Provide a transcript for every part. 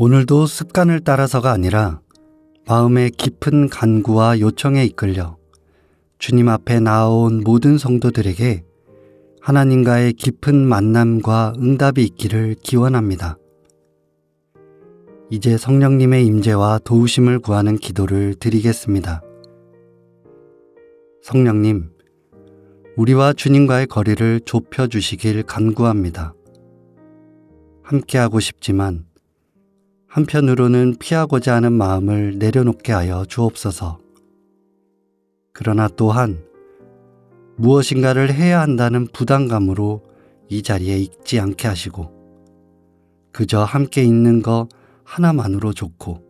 오늘도 습관을 따라서가 아니라 마음의 깊은 간구와 요청에 이끌려 주님 앞에 나아온 모든 성도들에게 하나님과의 깊은 만남과 응답이 있기를 기원합니다. 이제 성령님의 임재와 도우심을 구하는 기도를 드리겠습니다. 성령님, 우리와 주님과의 거리를 좁혀 주시길 간구합니다. 함께하고 싶지만 한편으로는 피하고자 하는 마음을 내려놓게 하여 주옵소서. 그러나 또한 무엇인가를 해야 한다는 부담감으로 이 자리에 있지 않게 하시고 그저 함께 있는 거 하나만으로 좋고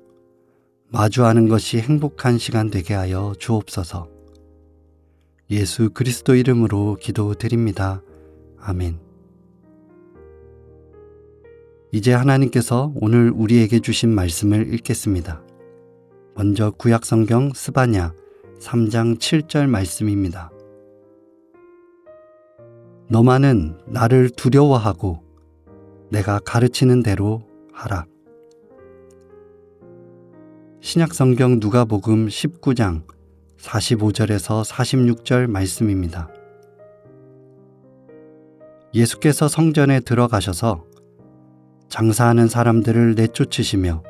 마주하는 것이 행복한 시간 되게 하여 주옵소서. 예수 그리스도 이름으로 기도드립니다. 아멘. 이제 하나님께서 오늘 우리에게 주신 말씀을 읽겠습니다. 먼저 구약성경 스바냐 3장 7절 말씀입니다. 너만은 나를 두려워하고 내가 가르치는 대로 하라. 신약성경 누가복음 19장 45절에서 46절 말씀입니다. 예수께서 성전에 들어가셔서 장사하는 사람들을 내쫓으시며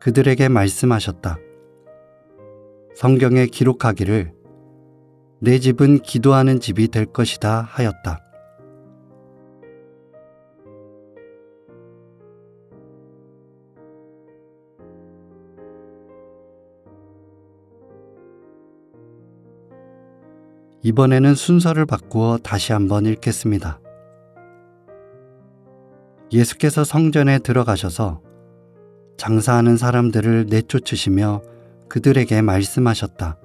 그들에게 말씀하셨다. 성경에 기록하기를 내 집은 기도하는 집이 될 것이다 하였다. 이번에는 순서를 바꾸어 다시 한번 읽겠습니다. 예수께서 성전에 들어가셔서 장사하는 사람들을 내쫓으시며 그들에게 말씀하셨다.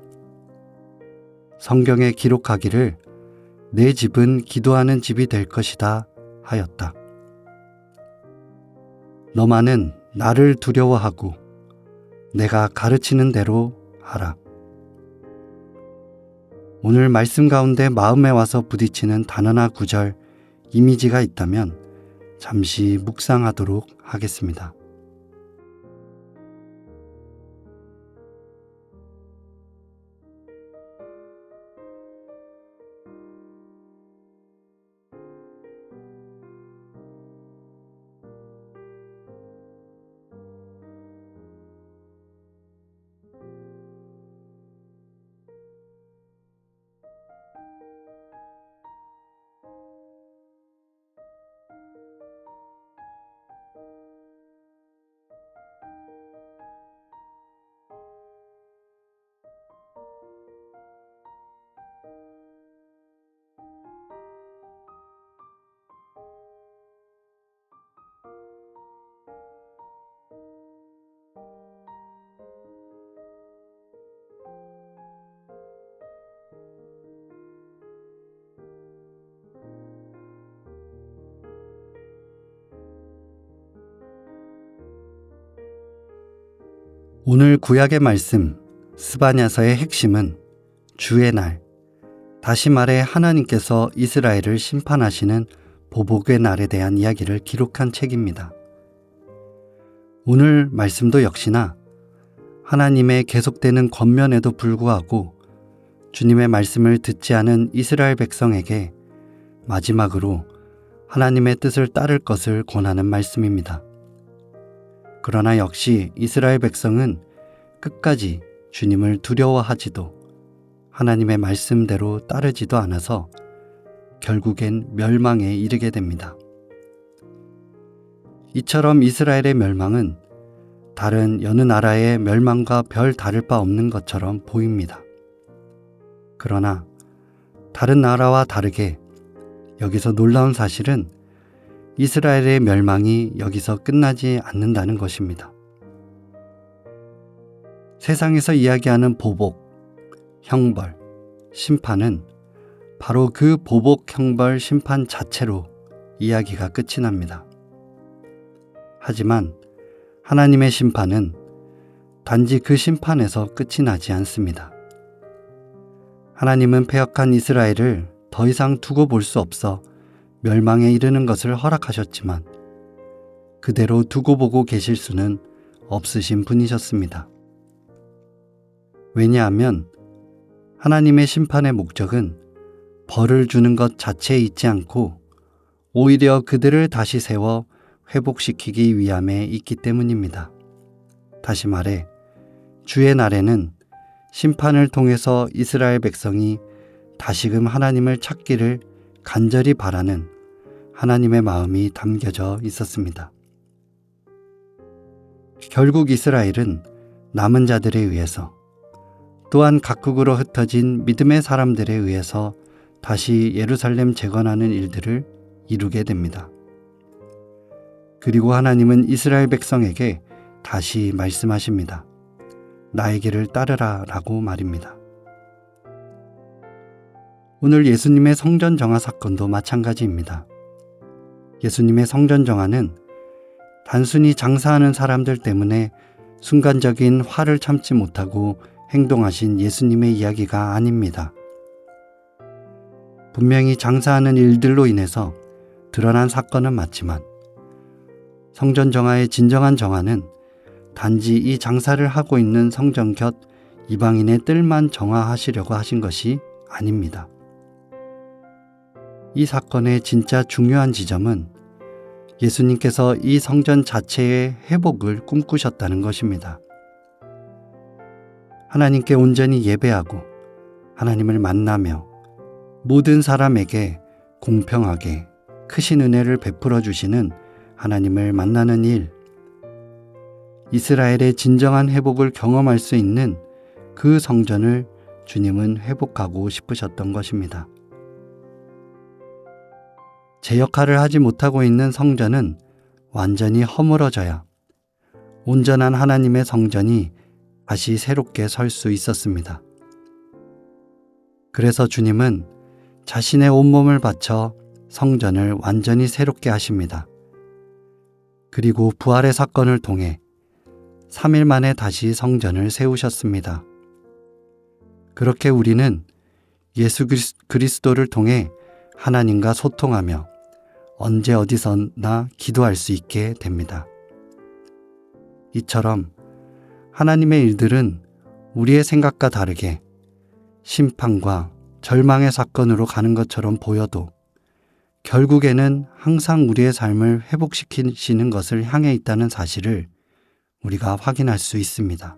성경에 기록하기를 내 집은 기도하는 집이 될 것이다 하였다. 너만은 나를 두려워하고 내가 가르치는 대로 하라. 오늘 말씀 가운데 마음에 와서 부딪히는 단어나 구절, 이미지가 있다면 잠시 묵상하도록 하겠습니다. 오늘 구약의 말씀 스바냐서의 핵심은 주의 날, 다시 말해 하나님께서 이스라엘을 심판하시는 보복의 날에 대한 이야기를 기록한 책입니다. 오늘 말씀도 역시나 하나님의 계속되는 권면에도 불구하고 주님의 말씀을 듣지 않은 이스라엘 백성에게 마지막으로 하나님의 뜻을 따를 것을 권하는 말씀입니다. 그러나 역시 이스라엘 백성은 끝까지 주님을 두려워하지도 하나님의 말씀대로 따르지도 않아서 결국엔 멸망에 이르게 됩니다. 이처럼 이스라엘의 멸망은 다른 여느 나라의 멸망과 별 다를 바 없는 것처럼 보입니다. 그러나 다른 나라와 다르게 여기서 놀라운 사실은 이스라엘의 멸망이 여기서 끝나지 않는다는 것입니다. 세상에서 이야기하는 보복, 형벌, 심판은 바로 그 보복, 형벌, 심판 자체로 이야기가 끝이 납니다. 하지만 하나님의 심판은 단지 그 심판에서 끝이 나지 않습니다. 하나님은 폐역한 이스라엘을 더 이상 두고 볼 수 없어 멸망에 이르는 것을 허락하셨지만 그대로 두고 보고 계실 수는 없으신 분이셨습니다. 왜냐하면 하나님의 심판의 목적은 벌을 주는 것 자체에 있지 않고 오히려 그들을 다시 세워 회복시키기 위함에 있기 때문입니다. 다시 말해, 주의 날에는 심판을 통해서 이스라엘 백성이 다시금 하나님을 찾기를 간절히 바라는 하나님의 마음이 담겨져 있었습니다. 결국 이스라엘은 남은 자들에 의해서 또한 각국으로 흩어진 믿음의 사람들에 의해서 다시 예루살렘 재건하는 일들을 이루게 됩니다. 그리고 하나님은 이스라엘 백성에게 다시 말씀하십니다. 나에게를 따르라 라고 말입니다. 오늘 예수님의 성전 정화 사건도 마찬가지입니다. 예수님의 성전 정화는 단순히 장사하는 사람들 때문에 순간적인 화를 참지 못하고 행동하신 예수님의 이야기가 아닙니다. 분명히 장사하는 일들로 인해서 드러난 사건은 맞지만 성전 정화의 진정한 정화는 단지 이 장사를 하고 있는 성전 곁 이방인의 뜰만 정화하시려고 하신 것이 아닙니다. 이 사건의 진짜 중요한 지점은 예수님께서 이 성전 자체의 회복을 꿈꾸셨다는 것입니다. 하나님께 온전히 예배하고 하나님을 만나며 모든 사람에게 공평하게 크신 은혜를 베풀어 주시는 하나님을 만나는 일, 이스라엘의 진정한 회복을 경험할 수 있는 그 성전을 주님은 회복하고 싶으셨던 것입니다. 제 역할을 하지 못하고 있는 성전은 완전히 허물어져야 온전한 하나님의 성전이 다시 새롭게 설 수 있었습니다. 그래서 주님은 자신의 온몸을 바쳐 성전을 완전히 새롭게 하십니다. 그리고 부활의 사건을 통해 3일 만에 다시 성전을 세우셨습니다. 그렇게 우리는 예수 그리스도를 통해 하나님과 소통하며 언제 어디서나 기도할 수 있게 됩니다. 이처럼 하나님의 일들은 우리의 생각과 다르게 심판과 절망의 사건으로 가는 것처럼 보여도 결국에는 항상 우리의 삶을 회복시키시는 것을 향해 있다는 사실을 우리가 확인할 수 있습니다.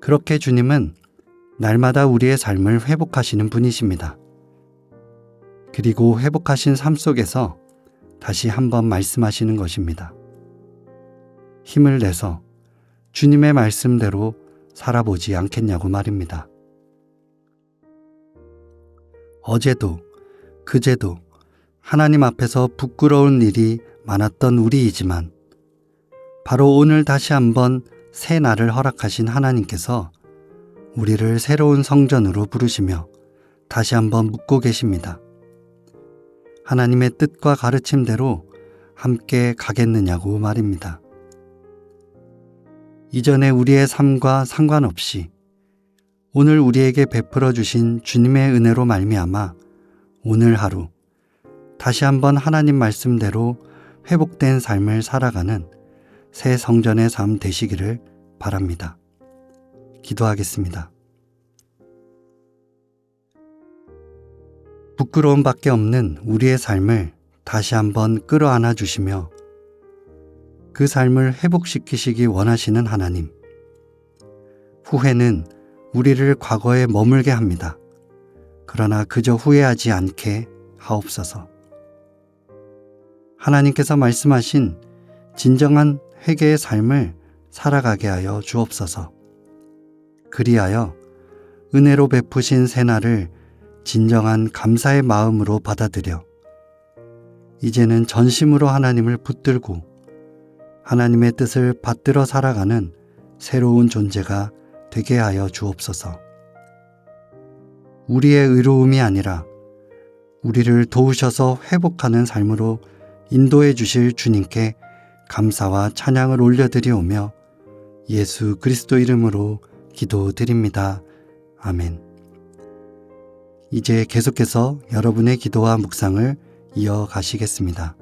그렇게 주님은 날마다 우리의 삶을 회복하시는 분이십니다. 그리고 회복하신 삶 속에서 다시 한번 말씀하시는 것입니다. 힘을 내서 주님의 말씀대로 살아보지 않겠냐고 말입니다. 어제도, 그제도 하나님 앞에서 부끄러운 일이 많았던 우리이지만 바로 오늘 다시 한번 새 날을 허락하신 하나님께서 우리를 새로운 성전으로 부르시며 다시 한번 묻고 계십니다. 하나님의 뜻과 가르침대로 함께 가겠느냐고 말입니다. 이전에 우리의 삶과 상관없이 오늘 우리에게 베풀어 주신 주님의 은혜로 말미암아 오늘 하루 다시 한번 하나님 말씀대로 회복된 삶을 살아가는 새 성전의 삶 되시기를 바랍니다. 기도하겠습니다. 부끄러움 밖에 없는 우리의 삶을 다시 한번 끌어안아 주시며 그 삶을 회복시키시기 원하시는 하나님. 후회는 우리를 과거에 머물게 합니다. 그러나 그저 후회하지 않게 하옵소서. 하나님께서 말씀하신 진정한 회개의 삶을 살아가게 하여 주옵소서. 그리하여 은혜로 베푸신 새날을 진정한 감사의 마음으로 받아들여 이제는 전심으로 하나님을 붙들고 하나님의 뜻을 받들어 살아가는 새로운 존재가 되게 하여 주옵소서. 우리의 의로움이 아니라 우리를 도우셔서 회복하는 삶으로 인도해 주실 주님께 감사와 찬양을 올려드리오며 예수 그리스도 이름으로 기도드립니다. 아멘. 이제 계속해서 여러분의 기도와 묵상을 이어가시겠습니다.